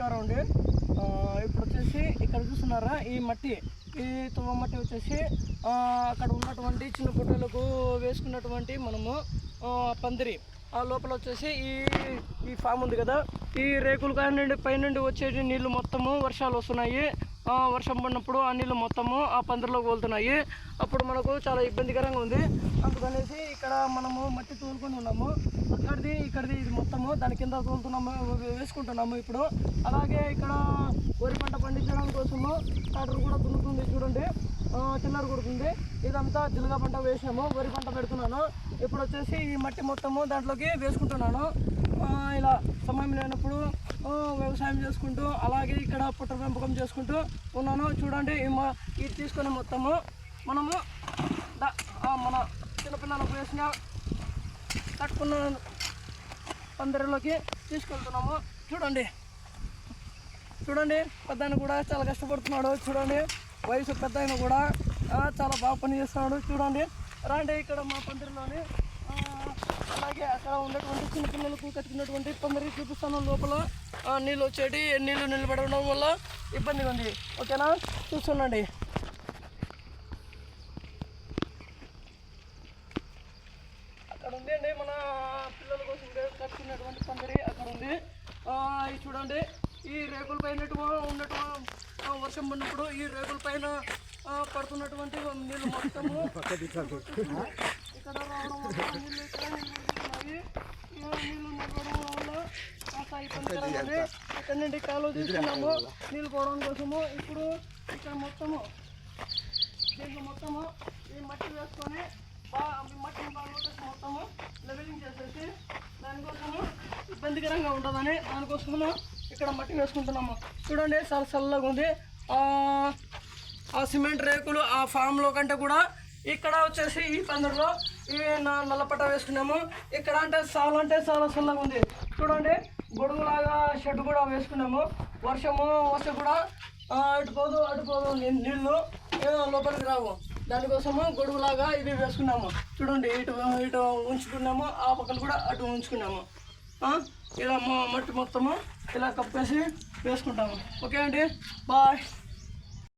నమస్కారం అండి. ఇప్పుడు వచ్చేసి ఇక్కడ చూస్తున్నారా ఈ మట్టి? ఈ తువ్వ మట్టి వచ్చేసి అక్కడ ఉన్నటువంటి చిన్న పుట్టలకు వేసుకున్నటువంటి మనము పందిరి. ఆ లోపల వచ్చేసి ఈ ఈ ఫామ్ ఉంది కదా. ఈ రేకులు కానివ్వండి పైనుండి వచ్చేటి నీళ్ళు మొత్తము వర్షాలు వస్తున్నాయి. వర్షం పడినప్పుడు ఆ నీళ్ళు మొత్తము ఆ పందిరిలోకి వెళ్తున్నాయి అప్పుడు మనకు చాలా ఇబ్బందికరంగా ఉంది. అందుకనేసి ఇక్కడ మనము మట్టి తోలుకొని ఉన్నాము. అక్కడిది ఇక్కడిది ఇది మొత్తము దాని కింద తోలుతున్నాము వేసుకుంటున్నాము ఇప్పుడు. అలాగే ఇక్కడ వరి పంట పండించడం కోసము ట్రాక్టర్ కూడా దున్నుతుంది చూడండి. ఆ, చిల్లర కొడుతుంది. ఇదంతా జిలుగా పంట వేసాము వరి పంట పెడుతున్నాను. ఇప్పుడు వచ్చేసి ఈ మట్టి మొత్తము దాంట్లోకి వేసుకుంటున్నాను. ఇలా సమయం లేనప్పుడు వ్యవసాయం చేసుకుంటూ అలాగే ఇక్కడ పుట్ట పెంపకం చేసుకుంటూ ఉన్నాను. చూడండి ఇది తీసుకొని మొత్తము మనము మన చిన్నపిల్లలకు వేసిన కట్టుకున్న పందిరిలోకి తీసుకెళ్తున్నాము. చూడండి. చూడండి పెద్ద కూడా చాలా కష్టపడుతున్నాడు. చూడండి వయసు పెద్ద ఆయన కూడా చాలా బాగా పని చేస్తున్నాడు చూడండి. రాండి ఇక్కడ మా పందిరిలోని అలాగే అక్కడ ఉన్నటువంటి చిన్న పిల్లలకు కట్టుకున్నటువంటి పందిరి చూపిస్తాను లోపల నీళ్ళు వచ్చేటి నీళ్ళు నిలబడడం వల్ల ఇబ్బందిగా ఉంది. ఓకేనా? చూస్తుండండి. అక్కడ ఉంది అండి మన పిల్లల కోసం కట్టుకున్నటువంటి పందిరి అక్కడ ఉంది. ఆ, ఇది చూడండి. ఈ రేకుల పైన ఉన్నట్టు వర్షం పడినప్పుడు ఈ రేకుల పైన పడుతున్నటువంటి నీళ్ళు మొత్తము ఇక్కడ రావడం వల్ల నీళ్ళు ఇక్కడ ఈ నీళ్ళు నిలబడడం వల్ల ఇక్కడ నుండి కాలువ తీసుకున్నాము నీళ్ళు పోవడం కోసము ఇప్పుడు ఇక్కడ మొత్తము దీంట్లో మొత్తము ఈ మట్టి వేసుకొని బాగా మట్టిని బాగా మొత్తము లెవెలింగ్ చేసేసి దానికోసము ఇబ్బందికరంగా ఉంటుందని దానికోసము ఇక్కడ మట్టి వేసుకుంటున్నాము చూడండి చాలా చల్లగా ఉంది ఆ, ఆ సిమెంట్ రేకులు ఆ ఫామ్లో కంటే కూడా ఇక్కడ వచ్చేసి ఈ పందిరిలో ఇవి నా- నల్లపట్ట వేసుకున్నాము. ఇక్కడ అంటే చాలా అంటే చాలా చల్లగా ఉంది. చూడండి గొడుగులాగా షెడ్ కూడా వేసుకున్నాము. వర్షము వస్తే కూడా అటుపోదు అటుపోదు అటు పోదు నీళ్ళు లోపలికి రావు. దానికోసము గొడుగులాగా ఇది వేసుకున్నాము. చూడండి ఇటు ఇటు ఉంచుకున్నాము ఆ పక్కలు కూడా అటు ఉంచుకున్నాము. ఇలా మా మట్టి మొత్తము ఇలా కప్పేసి వేసుకుంటాము. ఓకే అండి బాయ్.